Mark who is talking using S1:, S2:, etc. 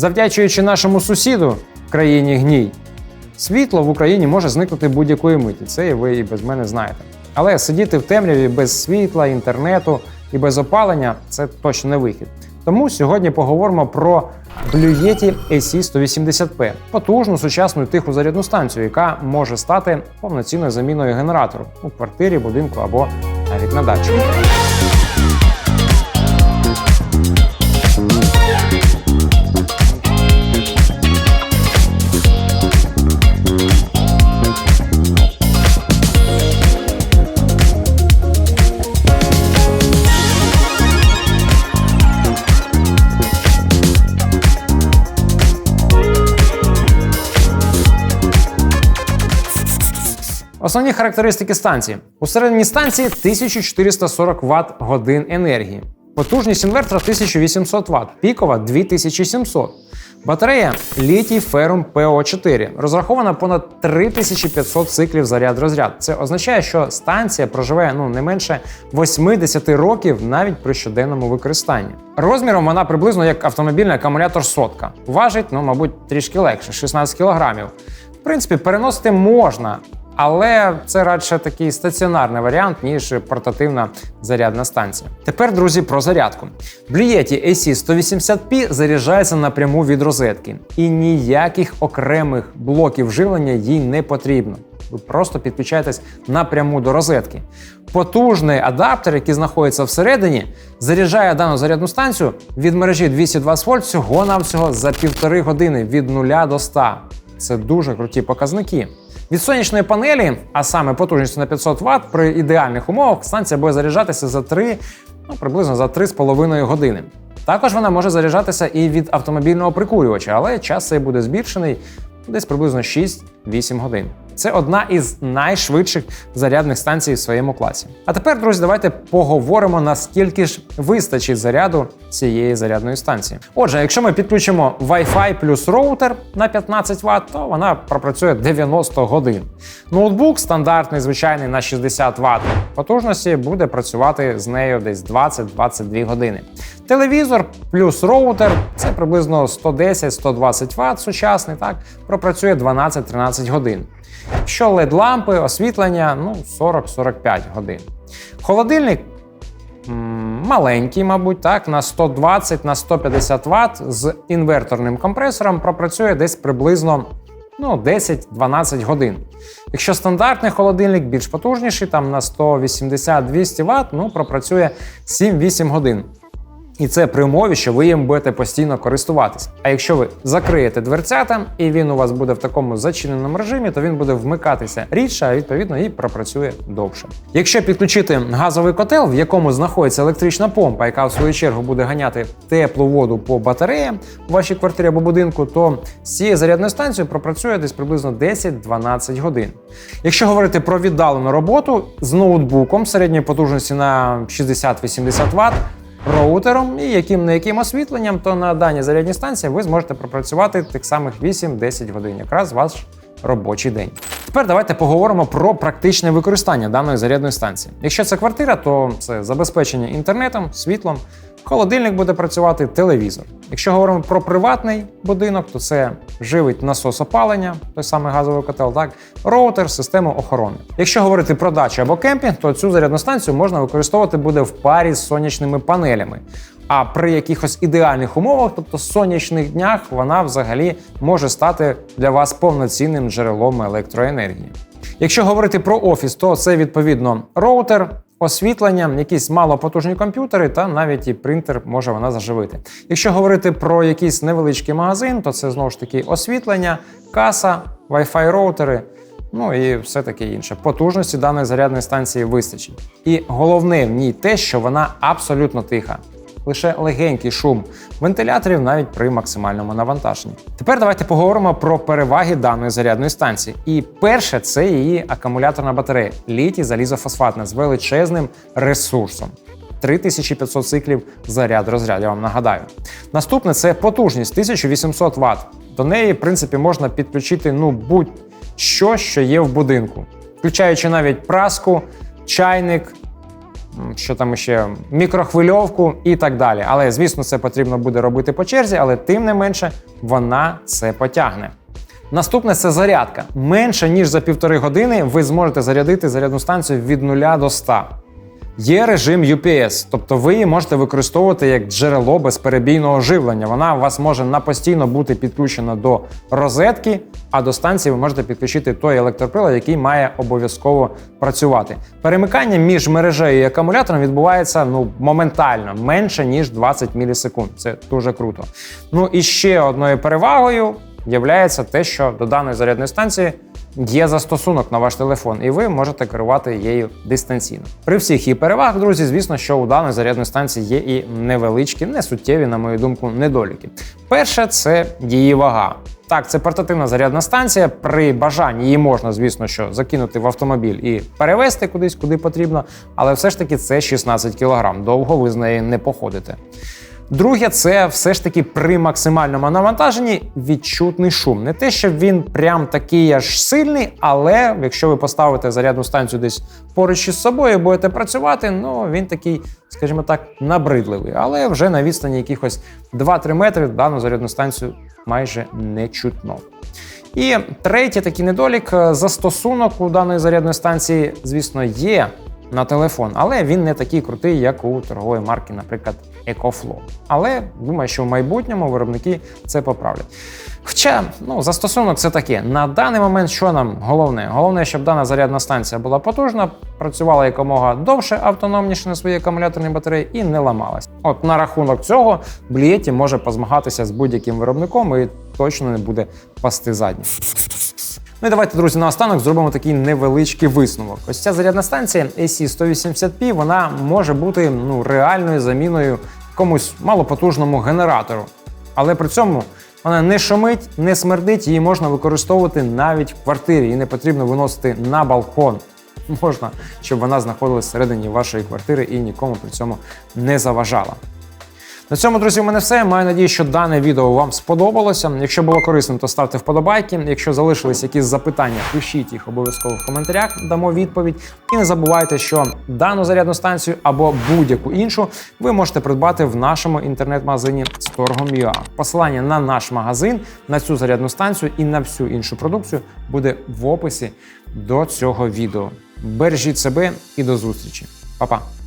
S1: Завдячуючи нашому сусіду країні гній, світло в Україні може зникнути будь-якої миті. Це і ви і без мене знаєте. Але сидіти в темряві без світла, інтернету і без опалення це точно не вихід. Тому сьогодні поговоримо про Blue Yeti AC180P – потужну сучасну тиху зарядну станцію, яка може стати повноцінною заміною генератору у квартирі, будинку або навіть на дачі. Основні характеристики станції. Усередині станції 1440 Вт годин енергії. Потужність інвертора 1800 Вт, пікова 2700. Батарея літій ферум ПО4 розрахована понад 3500 циклів заряд-розряд. Це означає, що станція проживе ну не менше 80 років навіть при щоденному використанні. Розміром вона приблизно як автомобільний акумулятор сотка. Важить, ну, мабуть, трішки легше 16 кілограмів. В принципі, переносити можна, але це радше такий стаціонарний варіант, ніж портативна зарядна станція. Тепер, друзі, про зарядку. Блієті AC180P заряджається напряму від розетки, і ніяких окремих блоків живлення їй не потрібно. Ви просто підключаєтесь напряму до розетки. Потужний адаптер, який знаходиться всередині, заряджає дану зарядну станцію від мережі 220 вольт всього-навсього за півтори години від 0 до 100. Це дуже круті показники. Від сонячної панелі, а саме потужністю на 500 Вт, при ідеальних умовах станція буде заряджатися за 3, ну приблизно за 3,5 години. Також вона може заряджатися і від автомобільного прикурювача, але час цей буде збільшений десь приблизно 6-8 годин. Це одна із найшвидших зарядних станцій в своєму класі. А тепер, друзі, давайте поговоримо, наскільки ж вистачить заряду цієї зарядної станції. Отже, якщо ми підключимо Wi-Fi плюс роутер на 15 Вт, то вона пропрацює 90 годин. Ноутбук стандартний, звичайний на 60 Вт потужності буде працювати з нею десь 20-22 години. Телевізор плюс роутер це приблизно 110-120 Вт сучасний, так пропрацює 12-13 годин. Що led лампи, освітлення ну 40-45 годин. Холодильник маленький, мабуть, так, на 120 на 150 Вт з інверторним компресором пропрацює десь приблизно ну, 10-12 годин. Якщо стандартний холодильник більш потужніший, там на 180-200 Вт, ну, пропрацює 7-8 годин. І це при умові, що ви їм будете постійно користуватися. А якщо ви закриєте дверцята і він у вас буде в такому зачиненому режимі, то він буде вмикатися рідше, а відповідно і пропрацює довше. Якщо підключити газовий котел, в якому знаходиться електрична помпа, яка в свою чергу буде ганяти теплу воду по батареям у вашій квартирі або будинку, то з цією зарядною станцією пропрацює десь приблизно 10-12 годин. Якщо говорити про віддалену роботу з ноутбуком середньої потужності на 60-80 Вт, роутером і яким не яким освітленням, то на даній зарядній станції ви зможете пропрацювати тих самих 8-10 годин, якраз ваш робочий день. Тепер давайте поговоримо про практичне використання даної зарядної станції. Якщо це квартира, то це забезпечення інтернетом, світлом. Холодильник буде працювати телевізор. Якщо говоримо про приватний будинок, то це живить насос опалення, той самий газовий котел, так, роутер, систему охорони. Якщо говорити про дачу або кемпінг, то цю зарядну станцію можна використовувати буде в парі з сонячними панелями. А при якихось ідеальних умовах, тобто сонячних днях, вона взагалі може стати для вас повноцінним джерелом електроенергії. Якщо говорити про офіс, то це відповідно роутер, освітлення, якісь малопотужні комп'ютери та навіть і принтер може вона заживити. Якщо говорити про якийсь невеличкий магазин, то це знову ж таки освітлення, каса, Wi-Fi роутери. Ну і все таке інше. Потужності даної зарядної станції вистачить. І головне в ній те, що вона абсолютно тиха. Лише легенький шум вентиляторів навіть при максимальному навантаженні. Тепер давайте поговоримо про переваги даної зарядної станції. І перше це її акумуляторна батарея літій залізофосфатна з величезним ресурсом. 3500 циклів заряд розряд, я вам нагадаю. Наступне це потужність 1800 Вт. До неї, в принципі, можна підключити ну будь-що, що є в будинку, включаючи навіть праску, чайник, що там ще мікрохвильовку і так далі. Але звісно, це потрібно буде робити по черзі, але тим не менше вона це потягне. Наступне це зарядка. Менше ніж за півтори години ви зможете зарядити зарядну станцію від 0 до 100. Є режим UPS, тобто ви її можете використовувати як джерело безперебійного живлення. Вона у вас може на постійно бути підключена до розетки, а до станції ви можете підключити той електроприлад, який має обов'язково працювати. Перемикання між мережею і акумулятором відбувається ну моментально, менше ніж 20 мілісекунд. Це дуже круто. Ну і ще одною перевагою являється те, що до даної зарядної станції є застосунок на ваш телефон, і ви можете керувати її дистанційно. При всіх її перевагах, друзі, звісно, що у даної зарядної станції є і невеличкі, не суттєві, на мою думку, недоліки. Перше це її вага. Так, це портативна зарядна станція. При бажанні її можна, звісно, що закинути в автомобіль і перевезти кудись, куди потрібно, але все ж таки це 16 кг. Довго ви з нею не походите. Друге, це все ж таки при максимальному навантаженні відчутний шум. Не те, що він прям такий аж сильний, але якщо ви поставите зарядну станцію десь поруч із собою будете працювати, ну він такий, скажімо так, набридливий. Але вже на відстані якихось 2-3 метри дану зарядну станцію майже не чутно. І третій такий недолік е, застосунок у даної зарядної станції, звісно, є на телефон, але він не такий крутий, як у торгової марки, наприклад, EcoFlow. Але думаю, що в майбутньому виробники це поправлять. Хоча ну, застосунок це таке. На даний момент, що нам головне? Головне, щоб дана зарядна станція була потужна, працювала якомога довше, автономніше на своїй акумуляторній батареї і не ламалась. От на рахунок цього Блієті може позмагатися з будь-яким виробником і точно не буде пасти задні. Ну і давайте, друзі, наостанок зробимо такий невеличкий висновок. Ось ця зарядна станція AC180P, вона може бути ну, реальною заміною комусь малопотужному генератору. Але при цьому вона не шумить, не смердить, її можна використовувати навіть в квартирі. і не потрібно виносити на балкон. Можна, щоб вона знаходилась всередині вашої квартири і нікому при цьому не заважала. На цьому, друзі, у мене все. Маю надію, що дане відео вам сподобалося. Якщо було корисним, то ставте вподобайки. Якщо залишились якісь запитання, пишіть їх обов'язково в коментарях, дамо відповідь. І не забувайте, що дану зарядну станцію або будь-яку іншу ви можете придбати в нашому інтернет-магазині Storgom.ua. Посилання на наш магазин, на цю зарядну станцію і на всю іншу продукцію буде в описі до цього відео. Бережіть себе і до зустрічі. Па-па!